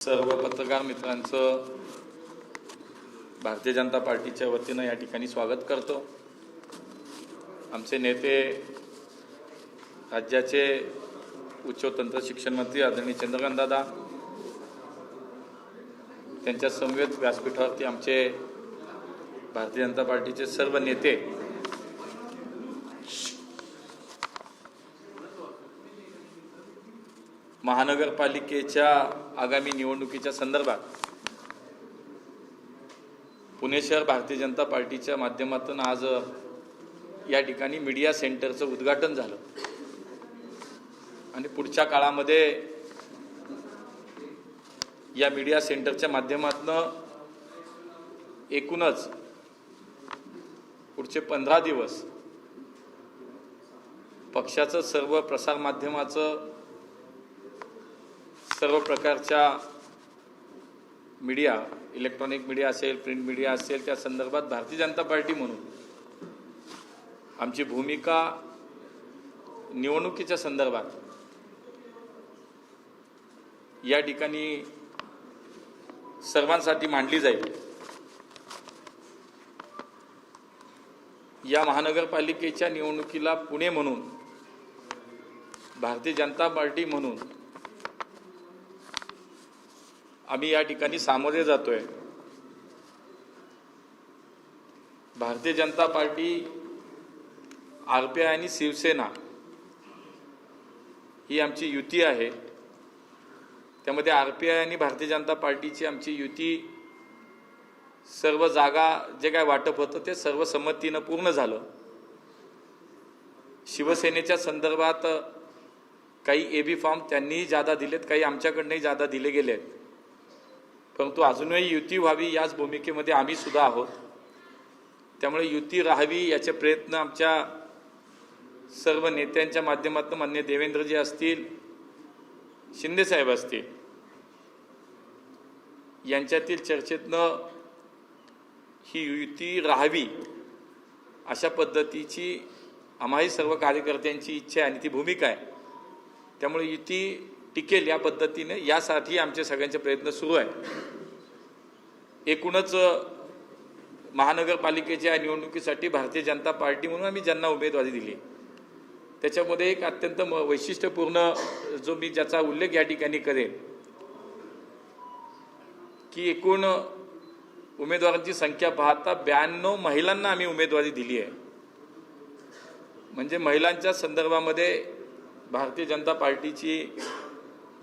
सर्व पत्रकार मित्रांचं भारतीय जनता पार्टीच्या वतीनं या ठिकाणी स्वागत करतो. आमचे नेते राज्याचे उच्च तंत्र शिक्षण मंत्री आदरणीय चंद्रकांत दादा त्यांच्या समवेत व्यासपीठावरती आमचे भारतीय जनता पार्टीचे सर्व नेते महानगरपालिकेच्या आगामी निवडणुकीच्या संदर्भात पुणे शहर भारतीय जनता पार्टीच्या माध्यमातून आज या ठिकाणी मीडिया सेंटरचं उद्घाटन झालं. आणि पुढच्या काळामध्ये या मीडिया सेंटरच्या माध्यमातून एकूणच पुढचे पंधरा दिवस पक्षाचं सर्व प्रसारमाध्यमाचं सर्व प्रकारच्या मीडिया इलेक्ट्रॉनिक मीडिया असेल प्रिंट मीडिया असेल त्या संदर्भात भारतीय जनता पार्टी म्हणून आमची भूमिका निवडणुकीच्या संदर्भात या ठिकाणी सर्वांसाठी मांडली जाईल. या महानगरपालिकेच्या निवडणुकीला पुणे म्हणून भारतीय जनता पार्टी म्हणून आम्ही या ठिकाणी सामोरे जातोय. Bharatiya Janata party R P I आणि शिवसेना ही आमची युती आहे. त्यामध्ये आर पी आय आणि भारतीय जनता पार्टीची आमची युती सर्व जागा जे काय वाटप होतं ते सर्व संमतीनं पूर्ण झालं. शिवसेनेच्या संदर्भात काही ए बी फॉर्म त्यांनीही जादा दिलेत काही आमच्याकडनंही जादा दिले गेले आहेत परंतु अजूनही युती व्हावी याच भूमिकेमध्ये आम्ही सुद्धा आहोत. त्यामुळे युती राहावी याचे प्रयत्न आमच्या सर्व नेत्यांच्या माध्यमातून मान्य देवेंद्रजी असतील शिंदेसाहेब असतील यांच्यातील चर्चेतनं ही युती राहावी अशा पद्धतीची आम्हाही सर्व कार्यकर्त्यांची इच्छा आहे आणि ती भूमिका आहे. त्यामुळे युती टिकेल या पद्धतीने यासाठी आमचे सगळ्यांचे प्रयत्न सुरू आहे. एकूणच महानगरपालिकेच्या निवडणुकीसाठी भारतीय जनता पार्टी म्हणून आम्ही ज्यांना उमेदवारी दिली. त्याच्यामध्ये एक अत्यंत म- वैशिष्ट्यपूर्ण जो मी ज्याचा उल्लेख या ठिकाणी करेन की एकूण उमेदवारांची संख्या पाहता ब्याण्णव महिलांना आम्ही उमेदवारी दिली आहे. म्हणजे महिलांच्या संदर्भामध्ये भारतीय जनता पार्टीची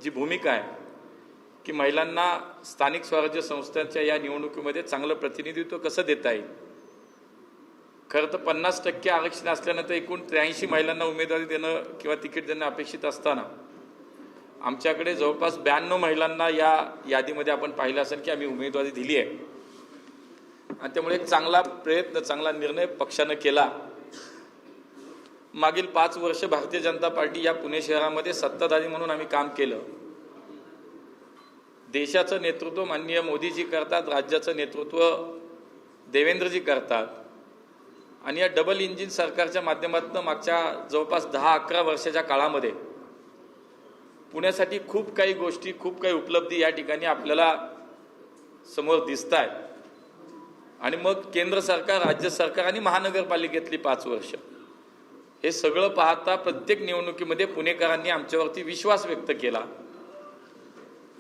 जी भूमिका आहे की महिलांना स्थानिक स्वराज्य संस्थांच्या या निवडणुकीमध्ये चांगलं प्रतिनिधित्व कसं देता येईल? खरं तर पन्नास टक्के आरक्षण असल्यानंतर एकूण त्र्याऐंशी महिलांना उमेदवारी देणं किंवा तिकीट देणं अपेक्षित असताना आमच्याकडे जवळपास ब्याण्णव महिलांना या यादीमध्ये आपण पाहिलं असेल की आम्ही उमेदवारी दिली आहे. आणि त्यामुळे एक चांगला प्रयत्न चांगला निर्णय पक्षानं केला. मागील पाच वर्ष भारतीय जनता पार्टी या पुणे शहरामध्ये सत्ताधारी म्हणून आम्ही काम केलं. देशाचं नेतृत्व माननीय मोदीजी करतात राज्याचं नेतृत्व देवेंद्रजी करतात. आणि या डबल इंजिन सरकारच्या माध्यमातून मागच्या जवळपास दहा अकरा वर्षाच्या काळामध्ये पुण्यासाठी खूप काही गोष्टी खूप काही उपलब्धी या ठिकाणी आपल्याला समोर दिसत आहेत आणि मग केंद्र सरकार राज्य सरकार आणि महानगरपालिकेतली पाच वर्ष. हे सगळं पाहता प्रत्येक निवडणुकीमध्ये पुणेकरांनी आमच्यावरती विश्वास व्यक्त केला.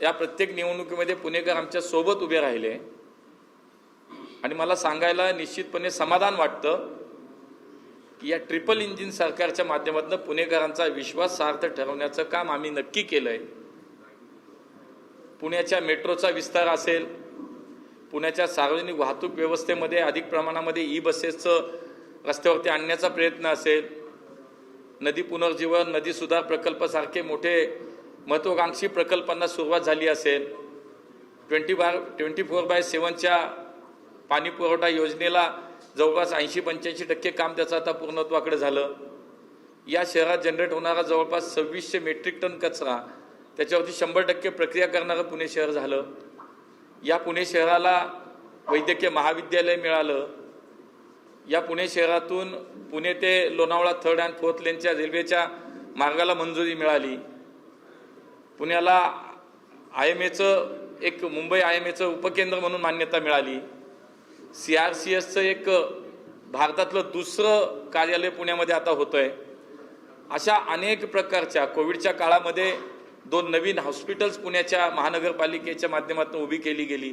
या प्रत्येक निवडणुकीमध्ये पुणेकर आमच्यासोबत उभे राहिले. आणि मला सांगायला निश्चितपणे समाधान वाटतं की या ट्रिपल इंजिन सरकारच्या माध्यमातून पुणेकरांचा विश्वास सार्थ ठरवण्याचं काम आम्ही नक्की केलं आहे पुण्याच्या मेट्रोचा विस्तार असेल पुण्याच्या सार्वजनिक वाहतूक व्यवस्थेमध्ये अधिक प्रमाणामध्ये ई बसेसचं रस्त्यावरती आणण्याचा प्रयत्न असेल नदी पुनर्जीवन नदी सुधार प्रकल्पासारखे मोठे महत्वाकांक्षी प्रकल्पांना सुरुवात झाली असेल. ट्वेंटी बार ट्वेंटी फोर बाय सेवनच्या पाणी पुरवठा योजनेला जवळपास ऐंशी पंच्याऐंशी टक्के काम त्याचं आता पूर्णत्वाकडे झालं. या शहरात जनरेट होणारा जवळपास सव्वीसशे मेट्रिक टन कचरा त्याच्यावरती शंभर टक्के प्रक्रिया करणारं पुणे शहर झालं. या पुणे शहराला वैद्यकीय महाविद्यालय मिळालं. या पुणे शहरातून पुणे ते लोणावळा थर्ड अँड फोर्थ लेनच्या रेल्वेच्या मार्गाला मंजुरी मिळाली. पुण्याला आय एम एचं एक मुंबई आय एम एचं उपकेंद्र म्हणून मान्यता मिळाली. सी आर सी एसचं एक भारतातलं दुसरं कार्यालय पुण्यामध्ये आता होतं आहे अशा अनेक प्रकारच्या कोविडच्या काळामध्ये दोन नवीन हॉस्पिटल्स पुण्याच्या महानगरपालिकेच्या माध्यमातून उभी केली गेली.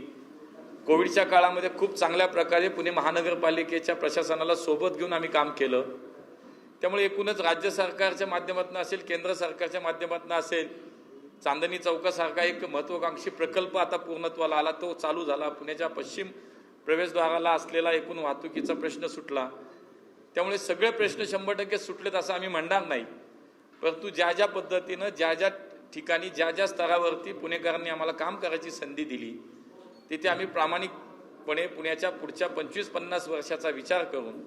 कोविडच्या काळामध्ये खूप चांगल्या प्रकारे पुणे महानगरपालिकेच्या प्रशासनाला सोबत घेऊन आम्ही काम केलं. त्यामुळे एकूणच राज्य सरकारच्या माध्यमातून असेल केंद्र सरकारच्या माध्यमातून असेल चांदणी चौकासारखा एक महत्वाकांक्षी प्रकल्प आता पूर्णत्वाला आला. तो चालू झाला. पुण्याच्या पश्चिम प्रवेशद्वाराला असलेला एकूण वाहतुकीचा प्रश्न सुटला. त्यामुळे सगळे प्रश्न शंभर टक्के सुटलेत असं आम्ही म्हणणार नाही. परंतु ज्या ज्या पद्धतीनं ज्या ज्या ठिकाणी ज्या ज्या स्तरावरती पुणेकरांनी आम्हाला काम करायची संधी दिली तिथे आम्ही प्रामाणिकपणे पुण्याच्या पुढच्या पंचवीस पन्नास वर्षाचा विचार करून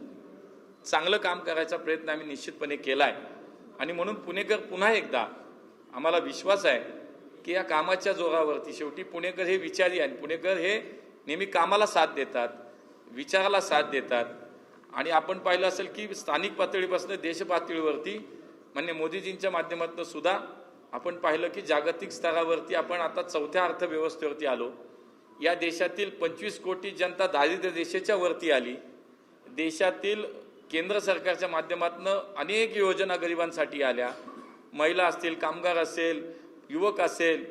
चांगलं काम करायचा प्रयत्न आम्ही निश्चितपणे केला आहे आणि म्हणून पुणेकर पुन्हा एकदा आम्हाला विश्वास आहे की या कामाच्या जोरावरती शेवटी पुणेकर हे विचारी आणि पुणेकर हे नेहमी कामाला साथ देतात विचाराला साथ देतात. आणि आपण पाहिलं असेल की स्थानिक पातळीपासून देश पातळीवरती मान्य मोदीजींच्या माध्यमातून सुद्धा आपण पाहिलं की जागतिक स्तरावरती आपण आता चौथ्या अर्थव्यवस्थेवरती आलो. या देशातील पंचवीस कोटी जनता दारिद्र्य रेषेच्या वरती आली. देशातील केंद्र सरकारच्या माध्यमातून अनेक योजना गरिबांसाठी आल्या. महिला असतील कामगार असेल युवक असेल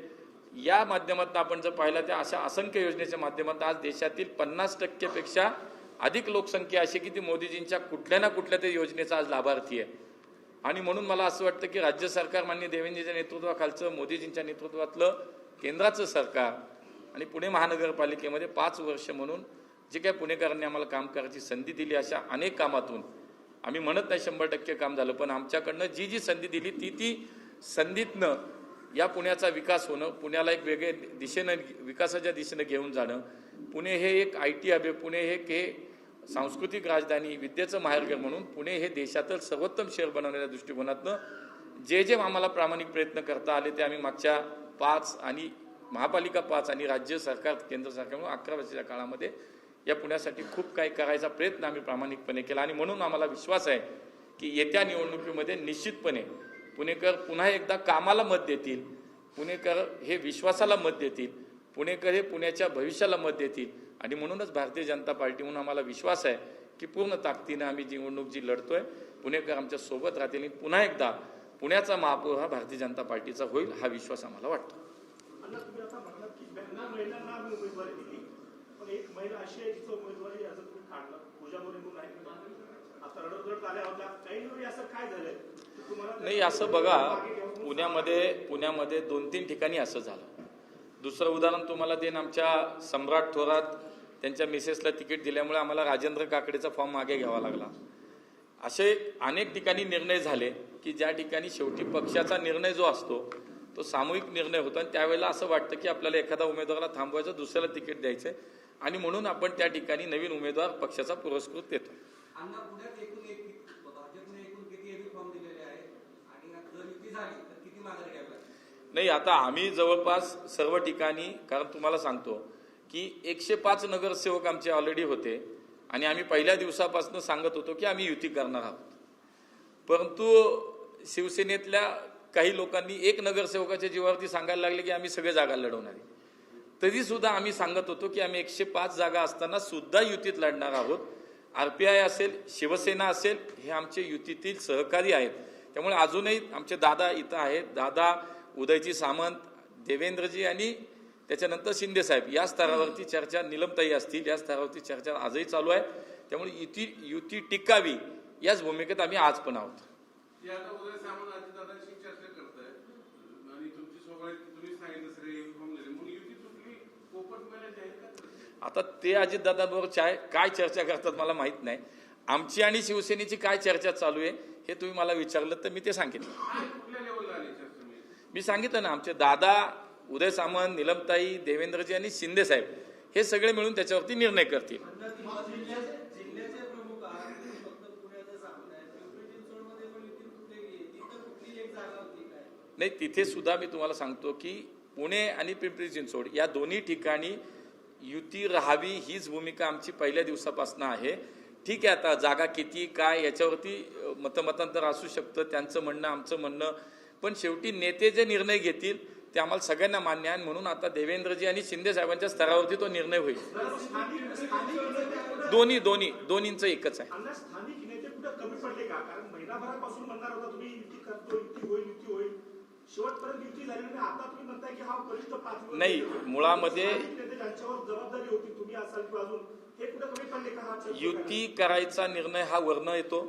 या माध्यमातून आपण जर पाहिलं तर अशा असंख्य योजनेच्या माध्यमातून आज देशातील पन्नास टक्केपेक्षा अधिक लोकसंख्या अशी की ती मोदीजींच्या कुठल्या ना कुठल्या तरी योजनेचा आज लाभार्थी आहे. आणि म्हणून मला असं वाटतं की राज्य सरकार मान्य देवेंद्रजीच्या नेतृत्वाखालचं मोदीजींच्या नेतृत्वातलं केंद्राचं सरकार आणि पुणे महानगरपालिकेमध्ये पाच वर्ष म्हणून जे काही पुणेकरांनी आम्हाला काम करायची संधी दिली अशा अनेक कामातून आम्ही म्हणत नाही शंभर टक्के काम झालं पण आमच्याकडनं जी जी संधी दिली ती ती संधीतनं या पुण्याचा विकास होणं पुण्याला एक वेगळे दिशेनं विकासाच्या दिशेनं घेऊन जाणं पुणे हे एक आय टी हब पुणे हे एक हे सांस्कृतिक राजधानी विद्येचं माहेरघर म्हणून पुणे हे देशातील सर्वोत्तम शहर बनवण्याच्या दृष्टिकोनातनं जे जे आम्हाला प्रामाणिक प्रयत्न करता आले ते आम्ही मागच्या पाच आणि महापालिका पाच आणि राज्य सरकार केंद्र सरकार म्हणून अकरा वर्षाच्या काळामध्ये या पुण्यासाठी खूप काही करायचा प्रयत्न आम्ही प्रामाणिकपणे केला. आणि म्हणून आम्हाला विश्वास आहे की येत्या निवडणुकीमध्ये निश्चितपणे पुणेकर पुन्हा एकदा कामाला मत देतील. पुणेकर हे विश्वासाला मत देतील. पुणेकर हे पुण्याच्या भविष्याला मत देतील. आणि म्हणूनच भारतीय जनता पार्टी म्हणून आम्हाला विश्वास आहे की पूर्ण ताकदीनं आम्ही जी निवडणूक जी लढतोय पुणेकर आमच्यासोबत राहतील आणि पुन्हा एकदा पुण्याचा महापौर हा भारतीय जनता पार्टीचा होईल हा विश्वास आम्हाला वाटतो अण्णा तुम्ही आता म्हणलात की त्यांना महिलांना आम्ही उमेदवारी दिली पण एक महिला अशी आहे जिचं उमेदवारी याचं तुम्ही काढलं. पूजा मोरे म्हणून आहे. आता रडत आल्या होत्या. काही वेळी असं काय झालंय? नाही असं बघा. पुण्यामध्ये पुण्यामध्ये दोन तीन ठिकाणी असं झालं. दुसरं उदाहरण तुम्हाला देईन. आमच्या सम्राट थोरात त्यांच्या मिसेसला तिकीट दिल्यामुळे आम्हाला राजेंद्र काकडेचा फॉर्म मागे घ्यावा लागला. असे अनेक ठिकाणी निर्णय झाले की ज्या ठिकाणी शेवटी पक्षाचा निर्णय जो असतो तो सामूहिक निर्णय होतो. आणि त्यावेळेला असं वाटतं की आपल्याला एखादा उमेदवाराला थांबवायचं दुसऱ्याला तिकीट द्यायचंय. आणि म्हणून आपण त्या ठिकाणी नवीन उमेदवार पक्षाचा पुरस्कृत देतो. नाही आता आम्ही जवळपास सर्व ठिकाणी कारण तुम्हाला सांगतो की एकशे पाच नगरसेवक आमचे ऑलरेडी होते. आणि आम्ही पहिल्या दिवसापासून सांगत होतो की आम्ही युती करणार आहोत. परंतु शिवसेनेतल्या काही लोकांनी एक नगरसेवकाच्या जीवावरती सांगायला लागले की आम्ही सगळे जागा लढवणार. आहे तरी सुद्धा आम्ही सांगत होतो की आम्ही एकशे पाच जागा असताना सुद्धा युतीत लढणार आहोत. आर पी आय असेल शिवसेना असेल हे आमचे युतीतील सहकारी आहेत. त्यामुळे अजूनही आमचे दादा इथं आहेत. दादा उदयजी सामंत देवेंद्रजी आणि त्याच्यानंतर शिंदेसाहेब या स्तरावरती चर्चा निलमताई असतील या स्तरावरती चर्चा आजही चालू आहे. त्यामुळे युती युती टिकावी याच भूमिकेत आम्ही आज पण आहोत ते आता उदय सामंत अजितदादांशी चर्चा करताय आणि तुमची सोबत तुम्ही सांगितलं सगळे युनिफॉर्म दिले मग युती तुटली पोपट मेला जाहीर का करते? आता ते अजितदादांबरोबर चाय काय चर्चा करतात मला माहीत नाही. आमची आणि शिवसेनेची काय चर्चा चालू आहे हे तुम्ही मला विचारलं तर मी ते सांगितलं. मी सांगितलं ना आमचे दादा उदय सामंत निलमताई देवेंद्रजी आणि शिंदे साहेब हे सगळे मिळून त्याच्यावरती निर्णय करतील. नाही तिथे सुद्धा मी तुम्हाला सांगतो की पुणे आणि पिंपरी चिंचवड या दोन्ही ठिकाणी युती राहावी हीच भूमिका आमची पहिल्या दिवसापासून आहे. ठीक आहे आता जागा किती काय याच्यावरती मतमतांतर असू शकतं त्यांचं म्हणणं आमचं म्हणणं. पण शेवटी नेते जे निर्णय घेतील ते आम्हाला सगळ्यांना मान्य आहे. म्हणून आता देवेंद्रजी आणि शिंदे साहेबांच्या स्तरावरती तो निर्णय होईल. दोन्ही दोन्ही दोन्हींचं एकच आहे. नाही, मुळामध्ये- त्यांच्यावर जबाबदारी होती तुम्ही असाल किंवा अजून हे कुठे कमी पडले का युती करायचा निर्णय हा वर्ण येतो.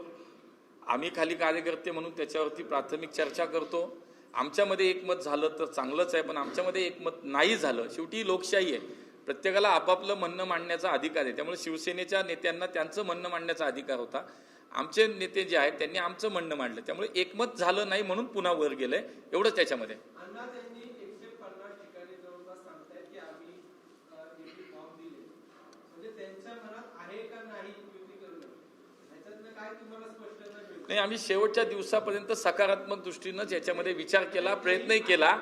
आम्ही खाली कार्यकर्ते म्हणून त्याच्यावरती प्राथमिक चर्चा करतो. आमच्यामध्ये एकमत झालं तर चांगलंच आहे पण आमच्यामध्ये एकमत नाही झालं. शेवटी लोकशाही आहे. प्रत्येकाला आपापलं म्हणणं मांडण्याचा अधिकार आहे. त्यामुळे शिवसेनेच्या नेत्यांना त्यांचं म्हणणं मांडण्याचा अधिकार होता. आमचे नेते जे आहेत त्यांनी आमचं म्हणणं मांडलं. त्यामुळे एकमत झालं नाही म्हणून पुन्हा वर गेलंय. एवढंच त्याच्यामध्ये अण्णा त्यांनी एकशे पन्नास ठिकाणी जवळपास सांगतायत की आम्ही युती फॉर्म दिले म्हणजे त्यांच्या मनात आहे का नाही युती करणं ह्याच्यातनं काय तुम्हाला स्पष्टता मिळते नाही आम्ही शेवटच्या दिवसापर्यंत सकारात्मक दृष्टीनंच याच्यामध्ये विचार केला प्रयत्नही केला.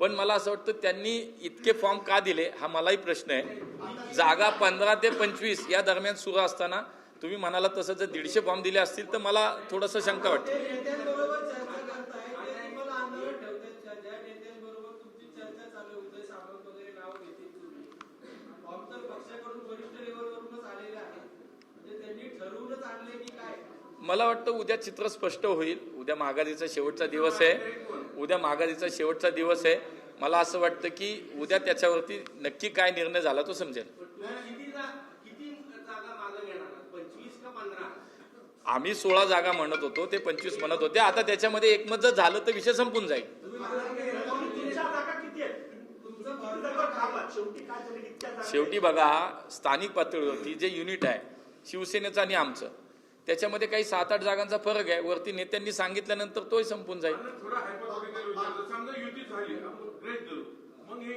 पण मला असं वाटतं त्यांनी इतके फॉर्म का दिले हा मलाही प्रश्न आहे. जागा पंधरा ते पंचवीस या दरम्यान सुरू असताना तुम्ही म्हणाला तसं जर दीडशे फॉर्म दिले असतील तर मला थोडंसं शंका वाटते ते नेत्यांबरोबर चर्चा करताय ते तुम्हाला आंदोलन ठेवतायत ज्या नेत्यांबरोबर तुमची चर्चा चालू आहे, उदय सामंत वगैरे नाव घेतील तुम्ही फॉर्म तर पक्षाकडून वरिष्ठ लेवलवरूनच आलेले आहे म्हणजे त्यांनी ठरवूनच आणले की काय मला वाटतं उद्या चित्र स्पष्ट होईल. उद्या माघारीचा शेवटचा दिवस आहे. उद्या माघारीचा शेवटचा दिवस आहे. मला असं वाटतं की उद्या त्याच्यावरती नक्की काय निर्णय झाला तो समजेल. आम्ही सोळा जागा म्हणत होतो ते पंचवीस म्हणत होते. आता त्याच्यामध्ये एकमत जर झालं तर विषय संपून जाईल. शेवटी बघा स्थानिक पातळीवरती जे युनिट आहे शिवसेनेचं आणि आमचं. त्याच्यामध्ये काही सात आठ जागांचा फरक आहे. वरती नेत्यांनी सांगितल्यानंतर तोही संपून जाईल. हे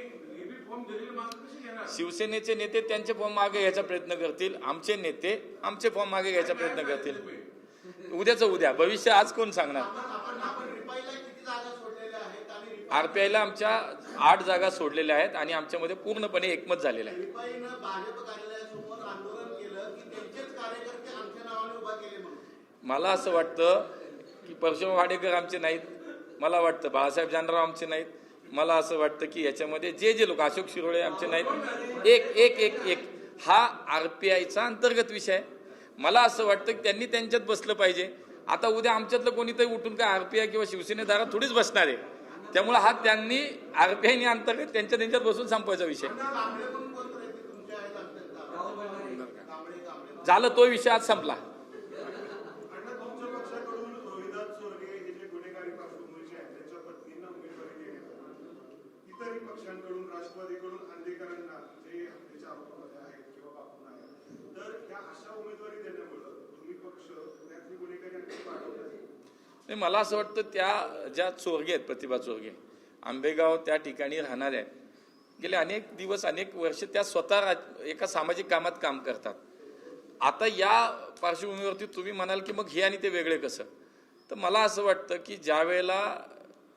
शिवसेनेचे नेते त्यांचे फॉर्म मागे घ्यायचा प्रयत्न करतील. आमचे नेते आमचे फॉर्म मागे घ्यायचा प्रयत्न करतील. उद्याचं उद्या. भविष्य आज कोण सांगणार? आरपीआयला आमच्या आठ जागा सोडलेल्या आहेत आणि आमच्यामध्ये पूर्णपणे एकमत झालेलं आहे रिपाईनं भाजप कार्यालयासमोर आंदोलन केलं की त्यांचेच कार्यकर्ते आमच्या नावाने उभा केले म्हणून मला असं वाटतं की परशुराम वाडेकर आमचे नाहीत. मला वाटतं बाळासाहेब जानराव आमचे नाहीत. मला असं वाटतं की याच्यामध्ये जे जे लोक अशोक शिरोळे आमचे नाहीत. एक एक एक एक. हा आर पी आयचा अंतर्गत विषय आहे. मला असं वाटतं की त्यांनी त्यांच्यात बसलं पाहिजे. आता उद्या आमच्यातलं कोणीतरी उठून काय आर पी आय किंवा शिवसेनेदारात थोडीच बसणार आहे. त्यामुळे हा त्यांनी आर पी आयने अंतर्गत त्यांच्या त्यांच्यात बसून संपवायचा विषय झालं तो विषय आज संपला अण्णा तुमच्या पक्षाकडून रोहिदास चोरगे हे जे गुन्हेगारी पार्श्वभूमीचे आहेत त्यांच्या पत्नींना उमेदवारी देण्यात आली. इतरही पक्षांकडून राष्ट्रवादीकडून आंदेकरांना जे हत्येच्या आरोपामध्ये आहेत किंवा बापूंना आहेत तर या अशा उमेदवारी देण्यामुळं तुम्ही पक्ष पुण्यातली गुन्हेगारी आणखी वाढवत आहे नाही मला असं वाटतं त्या ज्या चोरगे आहेत प्रतिभा चोरगे आंबेगाव त्या ठिकाणी राहणाऱ्या आहेत. गेले अनेक दिवस अनेक वर्ष त्या स्वतः राज- एका सामाजिक कामात काम करतात. आता या पार्श्वभूमीवरती तुम्ही म्हणाल की मग हे आणि ते वेगळे कसं? तर मला असं वाटतं की ज्या वेळेला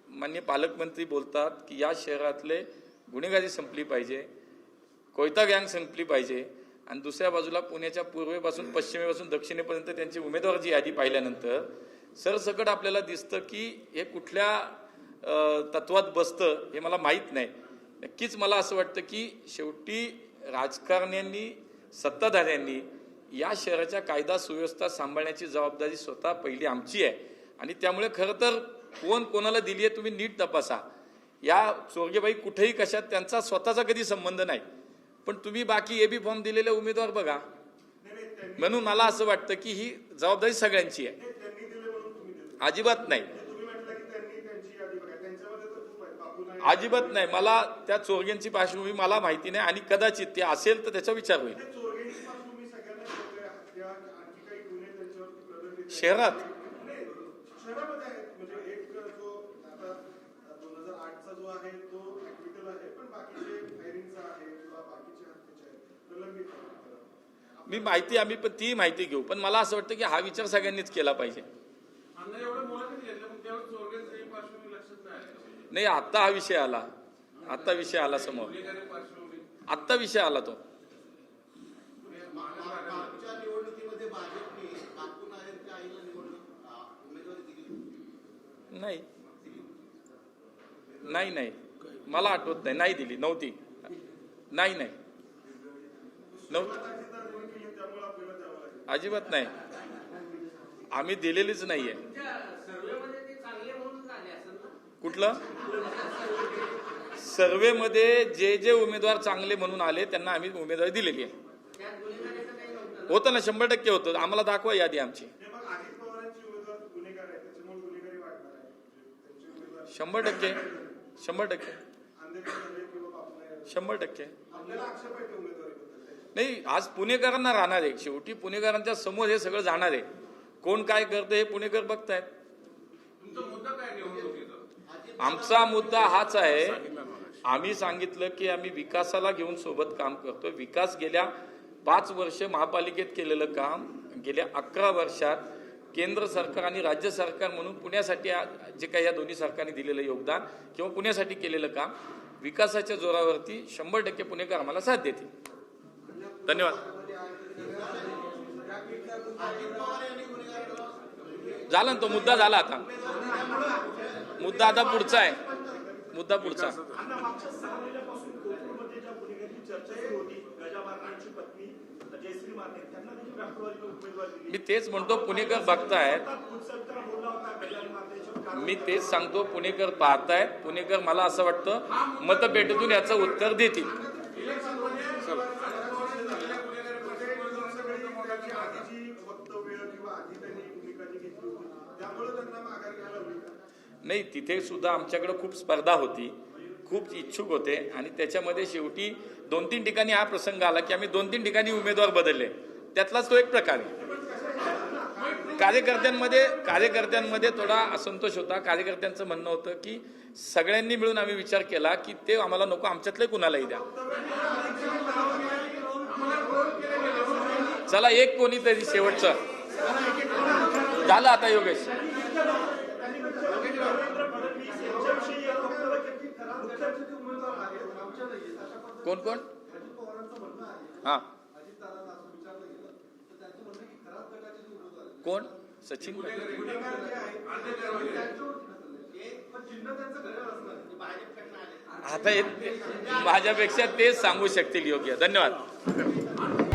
मान्य पालकमंत्री बोलतात की या शहरातले गुन्हेगारी संपली पाहिजे कोयता गँग संपली पाहिजे आणि दुसऱ्या बाजूला पुण्याच्या पूर्वेपासून पश्चिमेपासून दक्षिणेपर्यंत त्यांची उमेदवारची यादी पाहिल्यानंतर सरसकट आपल्याला दिसतं की हे कुठल्या तत्वात बसतं हे मला माहीत नाही. नक्कीच मला असं वाटतं की शेवटी राजकारण्यांनी सत्ताधाऱ्यांनी या शहराच्या कायदा सुव्यवस्था सांभाळण्याची जबाबदारी स्वतः पहिली आमची आहे. आणि त्यामुळे खरं तर कोण कोणाला दिली आहे तुम्ही नीट तपासा. या चोरगेबाई कुठेही कशात त्यांचा स्वतःचा कधी संबंध नाही. पण तुम्ही बाकी ए बी फॉर्म दिलेले उमेदवार बघा. म्हणून मला असं वाटतं की ही जबाबदारी सगळ्यांची आहे नाही, त्यांनी दिले म्हणून तुम्ही दिले अजिबात नाही. अजिबात नाही. मला त्या चोरग्यांची पार्श्वभूमी मला माहिती नाही आणि कदाचित ते असेल तर त्याचा विचार होईल. शहरात? मी माहिती आम्ही पण ती माहिती घेऊ. पण मला असं वाटतं की हा विचार सगळ्यांनीच केला पाहिजे. नाही आत्ता हा विषय आला. आत्ता विषय आला समोर. आत्ता विषय आला तो. नाही. नाही नाही. मला आठवत नाही. नाही दिली. नव्हती. नाही नाही. नव्हती अजिबात नाही. आम्ही दिलेलीच नाहीये. कुठलं? सर्वेमध्ये जे जे उमेदवार चांगले म्हणून आले त्यांना आम्ही उमेदवारी दिलेली आहे. होतं ना शंभर टक्के होतं. आम्हाला दाखवा यादी आमची. शंभर टक्के. शंभर टक्के. शंभर टक्के. आपल्याला आक्षेप आहे त्या उमेदवारीबद्दल. नाही आज पुणेकरांना राहणार आहे. शेवटी पुणेकरांच्या समोर हे सगळं जाणार आहे. कोण काय करतं हे पुणेकर बघतायत. तुमचा मुद्दा काय निवडणुकीचा? आमचा मुद्दा हाच आहे आम्ही सांगितलं की आम्ही विकासाला घेऊन सोबत काम करतो विकास गेल्या पाच वर्ष महापालिकेत केलेलं काम गेल्या अकरा वर्षात केंद्र सरकार आणि राज्य सरकार म्हणून पुण्यासाठी जे काही या दोन्ही सरकारने दिलेलं योगदान किंवा पुण्यासाठी केलेलं काम विकासाच्या जोरावरती शंभर टक्के पुणेकर आम्हाला साथ देतील. धन्यवाद. झाला ना तो मुद्दा झाला आता. मुद्दा आता पुढचा आहे. मुद्दा पुढचा. मी तेच म्हणतो पुणेकर बघतायत. मी तेच सांगतो पुणेकर पाहतायत. पुणेकर मला असं वाटतं मतपेटीतून याचं उत्तर देतील. वक्तव्य किंवा आधी त्यांनी भूमिका जी घेतली होती त्यामुळे त्यांना माघार घ्यायला होईल का? नाही तिथे सुद्धा आमच्याकडे खूप स्पर्धा होती. खूप इच्छुक होते आणि त्याच्यामध्ये शेवटी दोन तीन ठिकाणी हा प्रसंग आला की आम्ही दोन तीन ठिकाणी उमेदवार बदलले. त्यातलाच तो एक प्रकार आहे. कार्यकर्त्यांमध्ये कार्यकर्त्यांमध्ये थोडा असंतोष होता. कार्यकर्त्यांचं म्हणणं होतं की सगळ्यांनी मिळून आम्ही विचार केला की ते आम्हाला नको आमच्यातले कुणालाही द्या. चला एक कोणीतरी शेवटचं. झालं आता योगेश. कोण कोण? हा. कोण? सचिन आता माझ्यापेक्षा तेच सांगू शकतील योग्य. धन्यवाद.